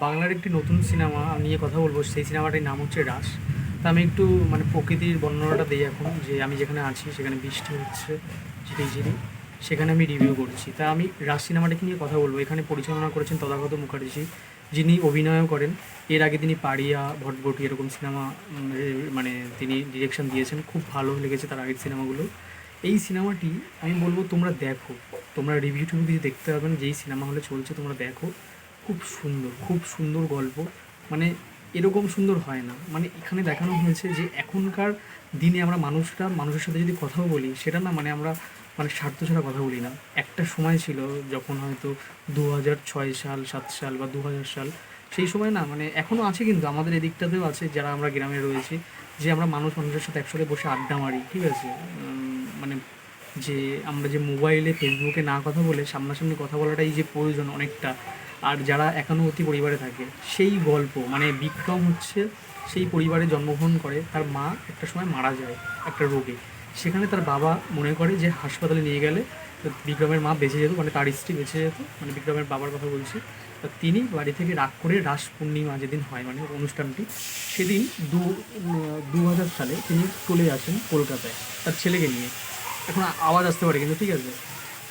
বাংলার একটি নতুন সিনেমা নিয়ে কথা বলব, সেই সিনেমাটির নাম হচ্ছে রাস তা আমি একটু মানে প্রকৃতির বর্ণনাটা দিই এখন, যে আমি যেখানে আছি, সেখানে বৃষ্টি হচ্ছে, ঝিরি ঝিরি, সেখানে আমি রিভিউ করছি। তা আমি রাস সিনেমাটাকে নিয়ে কথা বলব। এখানে পরিচালনা করেছেন তথাগত মুখার্জি, যিনি অভিনয়ও করেন। এর আগে তিনি পাড়িয়া, ভটভটি এরকম সিনেমা মানে তিনি ডিরেকশন দিয়েছেন। খুব ভালো লেগেছে তার আগের সিনেমাগুলো। এই সিনেমাটি আমি বলব তোমরা দেখো। তোমরা রিভিউ টিভিউ দিয়ে দেখতে পাবেন যেই সিনেমা হলে চলছে, তোমরা দেখো। খুব সুন্দর খুব সুন্দর গল্প। মানে এরকম সুন্দর হয় না। মানে এখানে দেখানো হয়েছে যে এখনকার দিনে আমরা মানুষরা, মানুষের সাথে যদি কথাও বলি, সেটা না মানে আমরা মানে স্বার্থ ছাড়া কথা বলি না। একটা সময় ছিল যখন হয়তো দু হাজার ছয় সাল, সাত সাল বা দু হাজার সাল, সেই সময় না মানে এখনও আছে কিন্তু, আমাদের এদিকটাতেও আছে যারা আমরা গ্রামে রয়েছি, যে আমরা মানুষ, মানুষের সাথে একসাথে বসে আড্ডা মারি, ঠিক আছে? মানে যে আমরা যে মোবাইলে, ফেসবুকে না কথা বলে, সামনাসামনি কথা বলাটাই যে প্রয়োজন অনেকটা। আর যারা একান্নবর্তী পরিবারে থাকে, সেই গল্প মানে বিক্রম হচ্ছে সেই পরিবারে জন্মগ্রহণ করে, তার মা একটা সময় মারা যায় একটা রোগে। সেখানে তার বাবা মনে করে যে হাসপাতালে নিয়ে গেলে বিক্রমের মা বেঁচে যেত মানে তার স্ত্রী বেঁচে যেত মানে বিক্রমের বাবার কথা বলছি। তা তিনি বাড়ি থেকে রাগ করে রাস পূর্ণিমা যেদিন হয় মানে অনুষ্ঠানটি, সেদিন দু দু হাজার সালে তিনি চলে আসেন কলকাতায় তার ছেলেকে নিয়ে। এখন আওয়াজ আসতে পারে কিন্তু, ঠিক আছে?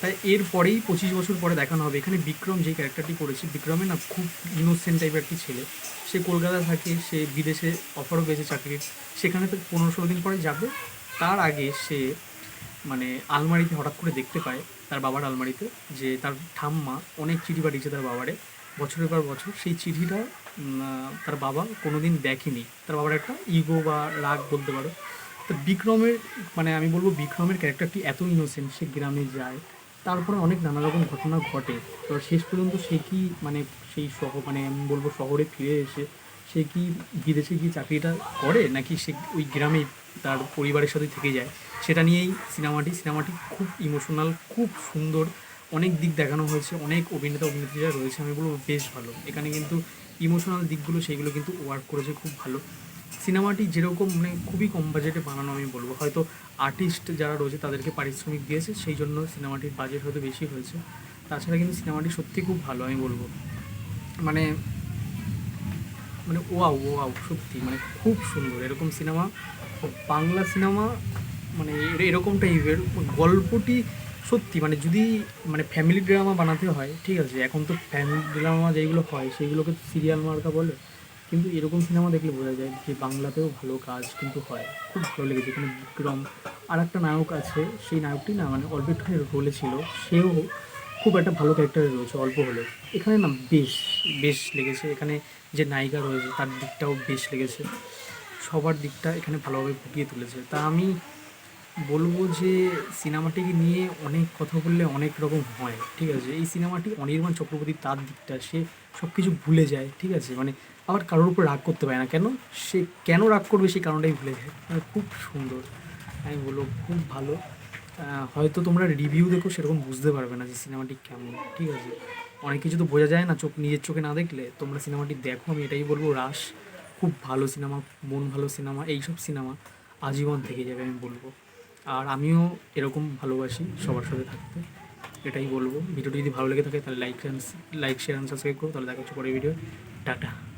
তাই এরপরেই পঁচিশ বছর পরে দেখানো হবে। এখানে বিক্রম যে ক্যারেক্টারটি করেছে বিক্রমে না খুব ইনোসেন্ট টাইপের একটি ছেলে। সে কলকাতায় থাকে, সে বিদেশে অফারও পেয়েছে চাকরির সেখানে তো পনেরো ষোলো দিন পরে যাবে। তার আগে সে মানে আলমারিতে হঠাৎ করে দেখতে পায় তার বাবার আলমারিতে যে তার ঠাম্মা অনেক চিঠি পাঠিয়েছে তার বাবারে। বছরের পর বছর সেই চিঠিটা তার বাবা কোনোদিন দেখেনি। তার বাবার একটা ইগো বা রাগ বলতে পারো। তো বিক্রমের মানে আমি বলব বিক্রমের ক্যারেক্টারটি এত ইনোসেন্ট সে গ্রামে যায়। তারপরে অনেক নানা রকম ঘটনা ঘটে। তো শেষ পর্যন্ত সে কি মানে সেই শহর মানে আমি বলব শহরে ফিরে এসে সে কি বিদেশে গিয়ে চাকরিটা করে, নাকি সে ওই গ্রামে তার পরিবারের সাথে থেকে যায়? সেটা নিয়েই সিনেমাটি সিনেমাটি খুব ইমোশনাল খুব সুন্দর। অনেক দিক দেখানো হয়েছে, অনেক অভিনেতা, অভিনেত্রীরা রয়েছে, আমি বলব বেশ ভালো। এখানে কিন্তু ইমোশনাল দিকগুলো, সেইগুলো কিন্তু ওয়ার্ক করেছে খুব ভালো। সিনেমাটি যেরকম মানে খুবই কম বাজেটে বানানো আমি বলব। হয়তো আর্টিস্ট যারা রয়েছে তাদেরকে পারিশ্রমিক দিয়েছে, সেই জন্য সিনেমাটির বাজেট হয়তো বেশি হয়েছে। তাছাড়া কিন্তু সিনেমাটি সত্যি খুব ভালো আমি বলব। মানে মানে ওয়াও ওয়াও, সত্যি মানে খুব সুন্দর। এরকম সিনেমা, বাংলা সিনেমা মানে এর- এরকম টাইপের গল্পটি সত্যি মানে যদি মানে ফ্যামিলি ড্রামা বানাতে হয়, ঠিক আছে, এখন তো ফ্যামিলি ড্রামা যেগুলো হয়, সেইগুলোকে সিরিয়াল মার্কা বলে কিন্তু এরকম সিনেমা দেখলে বোঝা যায় যে বাংলাতেও ভালো কাজ কিন্তু হয়। খুব ভালো লেগেছে। এখানে বিক্রম আর একটা নায়ক আছে। সেই নায়কটি না মানে অল্প একটু রোলে ছিল। সেও খুব একটা ভালো ক্যারেক্টারে রয়েছে, অল্প হলেও। এখানে না বেশ বেশ লেগেছে। এখানে যে নায়িকা রয়েছে তার দিকটাও বেশ লেগেছে। সবার দিকটা এখানে ভালোভাবে ফুটিয়ে তুলেছে। তা আমি বলব যে সিনেমাটিকে নিয়ে অনেক কথা বললে অনেক রকম হয়, ঠিক আছে? এই সিনেমাটি অনির্বাণ চক্রবর্তী তার দিকটা, সে সব কিছু ভুলে যায়, ঠিক আছে? মানে আবার কারোর উপর রাগ করতে পারে না। কেন? সে কেন রাগ করবে সেই কারণটাই ভুলে যায়। মানে খুব সুন্দর। আমি বলব খুব ভালো। হয়তো তোমরা রিভিউ দেখো, সেরকম বুঝতে পারবে না যে সিনেমাটি কেমন, ঠিক আছে? অনেক কিছু তো বোঝা যায় না চোখ, নিজের চোখে না দেখলে। তোমরা সিনেমাটি দেখো, আমি এটাই বলব রাস খুব ভালো সিনেমা, মন ভালো সিনেমা, এইসব সিনেমা আজীবন থেকে যাবে, আমি বলব। আর আমিও এরকম ভালোবাসি সবার সাথে থাকতে। এটাই বলব। ভিডিওটি যদি ভালো লেগে থাকে তাহলে like like share and subscribe করো। তাহলে দেখা হচ্ছে পরে ভিডিও টাটা।